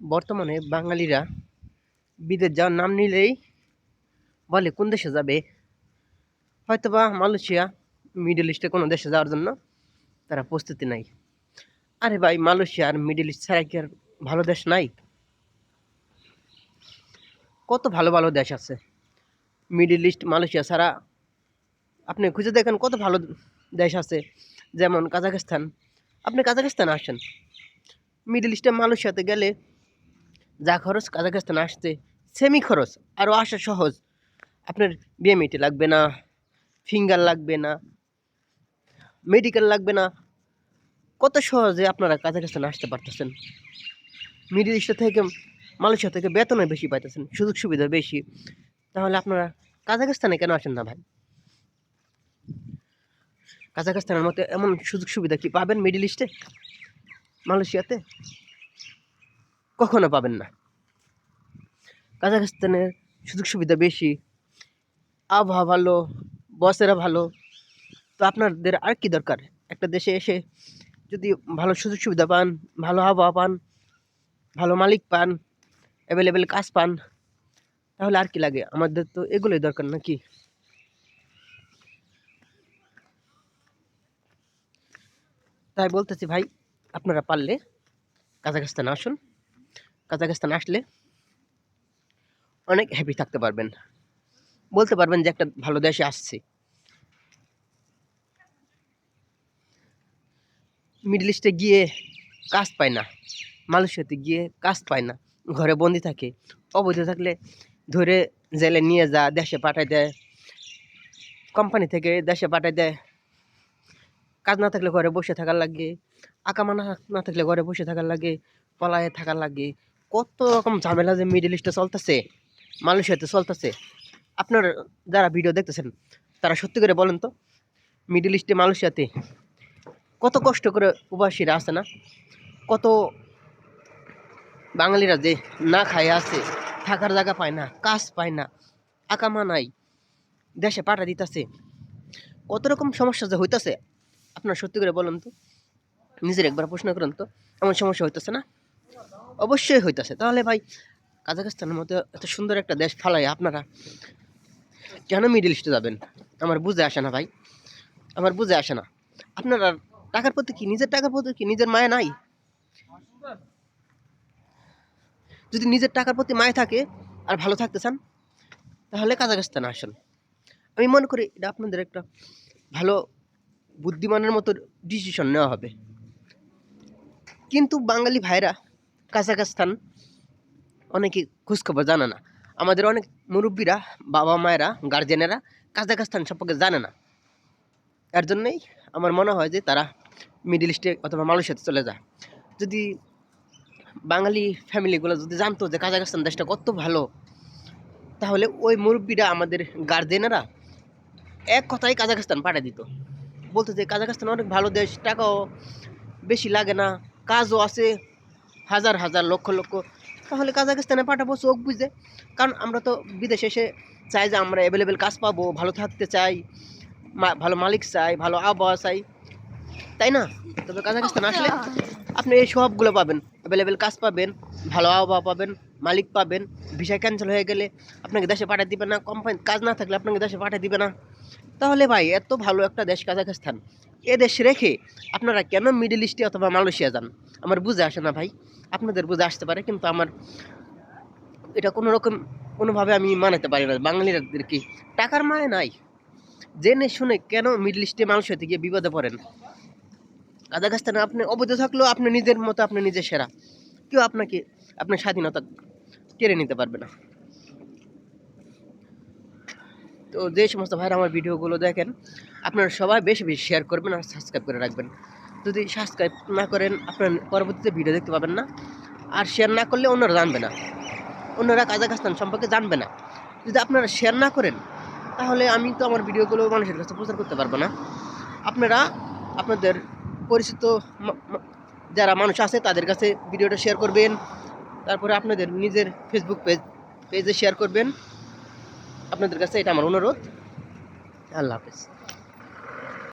বর্তমানে বাঙালিরা বিদেশ যাওয়ার নাম নিলেই বলে, কোন দেশে যাবে? হয়তোবা মালয়েশিয়া, মিডল ইস্টে কোনো দেশে যাওয়ার জন্য তারা প্রস্তুতি নাই আরে ভাই, মালয়েশিয়া আর মিডল ইস্ট ছাড়া কি আর ভালো দেশ নাই? কত ভালো ভালো দেশ আছে। মিডল ইস্ট, মালয়েশিয়া ছাড়া আপনি খুঁজে দেখেন কত ভালো দেশ আছে। যেমন কাজাখস্তান। আপনি কাজাখস্তানে আসেন। মিডল ইস্টে মালয়েশিয়াতে গেলে যা খরচ কাজাখস্তানে আসতে সেমি খরচ আরও আসা সহজ। আপনার বিএমইটি লাগবে না ফিঙ্গার লাগবে না মেডিকেল লাগবে না। কত সহজে আপনারা কাজাখস্তানে আসতে পারতেছেন। মিডল ইস্ট থেকে, মালয়েশিয়া থেকে বেতনে বেশি পাইতেছেন সুযোগ সুবিধা বেশি। তাহলে আপনারা কাজাখস্তানে কেন আসেন না ভাই? কাজাখস্তানের মতো এমন সুযোগ সুবিধা কি পাবেন মিডল ইস্টে মালয়েশিয়াতে? কখনো পাবেন না। কাজাখস্তানের সুযোগ সুবিধা বেশি, আবহাওয়া ভালো, বসেরা ভালো। তো আপনাদের আর কি দরকার? একটা দেশে এসে যদি ভালো সুযোগ সুবিধা পান, ভালো আবহাওয়া পান, ভালো মালিক পান অ্যাভেলেবেল কাজ পান, তাহলে আর কি লাগে? আমাদের তো এগুলোই দরকার নাকি? তাই বলতেছি ভাই, আপনারা পারলে কাজাখস্তানে আসুন। কাজাখস্তান আসলে অনেক হ্যাপি থাকতে পারবেন। বলতে পারবেন যে একটা ভালো দেশে আসছি। মিডল ইস্টে গিয়ে কাজ পায় না। মালয়েশিয়াতে গিয়ে কাজ পায় না। ঘরে বন্দি থাকে। অবৈধ থাকলে ধরে জেলে নিয়ে যা, দেশে পাঠায় দেয়। কোম্পানি থেকে দেশে পাঠায় দেয়। কাজ না থাকলে ঘরে বসে থাকার লাগে। আকামা না না থাকলে ঘরে বসে থাকার লাগে। পলায়ে থাকার লাগে। কত রকম ঝামেলা যে মিডল ইস্টে চলতেছে মালয়েশিয়াতে চলতেছে। আপনার যারা ভিডিও দেখতেছেন, তারা সত্যি করে বলেন তো মিডল ইস্টে মালয়েশিয়াতে কত কষ্ট করে প্রবাসীরা আছে না? কত বাঙালিরা যে না খায় আছে, থাকার জায়গা পায় না, কাজ পায় না আকামা নাই দেশে পাঠা দিতেছে। কত রকম সমস্যা যে হইতেছে, আপনার সত্যি করে বলুন তো, নিজের একবার প্রশ্ন করুন তো, এমন সমস্যা হইতেছে না? অবশ্যই হইতেছে। তাহলে ভাই, কাজাখস্তানের মতো এত সুন্দর একটা দেশ ফালাই আপনারা কেন মিডল ইস্টে যাবেন? আমার বুঝে আসে না ভাই। আমার বুঝে আসে না। আপনারা টাকার প্রতি কি, নিজের টাকার প্রতি কি নিজের মায়া নাই? যদি নিজের টাকার প্রতি মায়া থাকে আর ভালো থাকতে চান, তাহলে কাজাখস্তানে আসুন। আমি মনে করি এটা আপনাদের একটা ভালো বুদ্ধিমানের মতো ডিসিশন নেওয়া হবে। কিন্তু বাঙালি ভাইরা কাজাখস্তান অনেকে খোঁজখবর জানে না। আমাদের অনেক মুরব্বীরা, বাবা মায়েরা গার্জেনেরা কাজাখস্তান সম্পর্কে জানে না। এর জন্যই আমার মনে হয় যে তারা মিডিল ইস্টে অথবা মালয়েশিয়াতে চলে যায়। যদি বাঙালি ফ্যামিলিগুলো যদি জানতো যে কাজাখস্তান দেশটা কত ভালো, তাহলে ওই মুরব্বীরা, আমাদের গার্জেনেরা এক কথায় কাজাখস্তান পাঠিয়ে দিত। বলতো যে কাজাখস্তান অনেক ভালো দেশ, টাকাও বেশি লাগে না, কাজও আছে হাজার হাজার লক্ষ লক্ষ। তাহলে কাজাকিস্তানে পাঠাবো চোখ বুঝে। কারণ আমরা তো বিদেশে এসে চাই যে আমরা অ্যাভেলেবেল কাজ পাবো ভালো থাকতে চাই ভালো মালিক চাই ভালো আবহাওয়া চাই। তাই না? তবে কাজাকিস্তান আসলে আপনি এই সবগুলো পাবেন। অ্যাভেলেবেল কাজ পাবেন ভালো আবহাওয়া পাবেন মালিক পাবেন ভিসা ক্যান্সেল হয়ে গেলে আপনাকে দেশে পাঠিয়ে দিবে না কোম্পানি কাজ না থাকলে আপনাকে দেশে পাঠিয়ে দিবে না। তাহলে ভাই, এত ভালো একটা দেশ কাজাখস্তান। এ দেশ রেখে আপনারা কেন মিডল ইস্টে অথবা মালয়েশিয়া যান? আমার বুঝে আসে না ভাই। আপনাদের বুঝে আসতে পারে, কিন্তু আমার এটা কোনো রকম কোনোভাবে আমি মানাতে পারি না। বাঙালিদের কি টাকার মায় নাই। জেনে শুনে কেন মিডল ইস্টে মালয়েশিয়াতে গিয়ে বিপদে পড়েন? কাজাখস্তানে আপনি অবৈধ থাকলেও আপনি নিজের মতো, আপনি নিজে সেরা। কেউ আপনাকে, আপনার স্বাধীনতা কেড়ে নিতে পারবে না। তো যে সমস্ত ভাইরা আমার ভিডিওগুলো দেখেন, আপনারা সবাই বেশি বেশি শেয়ার করবেন আর সাবস্ক্রাইব করে রাখবেন। যদি সাবস্ক্রাইব না করেন, আপনার পরবর্তীতে ভিডিও দেখতে পাবেন না। আর শেয়ার না করলে অন্যরা জানবে না। অন্যরা কাজাখস্তান সম্পর্কে জানবে না। যদি আপনারা শেয়ার না করেন, তাহলে আমি তো আমার ভিডিওগুলো মানুষের কাছে প্রচার করতে পারব না। আপনারা আপনাদের পরিচিত যারা মানুষ আছে, তাদের কাছে ভিডিওটা শেয়ার করবেন। তারপরে আপনাদের নিজের ফেসবুক পেজ পেজে শেয়ার করবেন। আপনাদের কাছে এটা আমার অনুরোধ। আল্লাহ হাফেজ।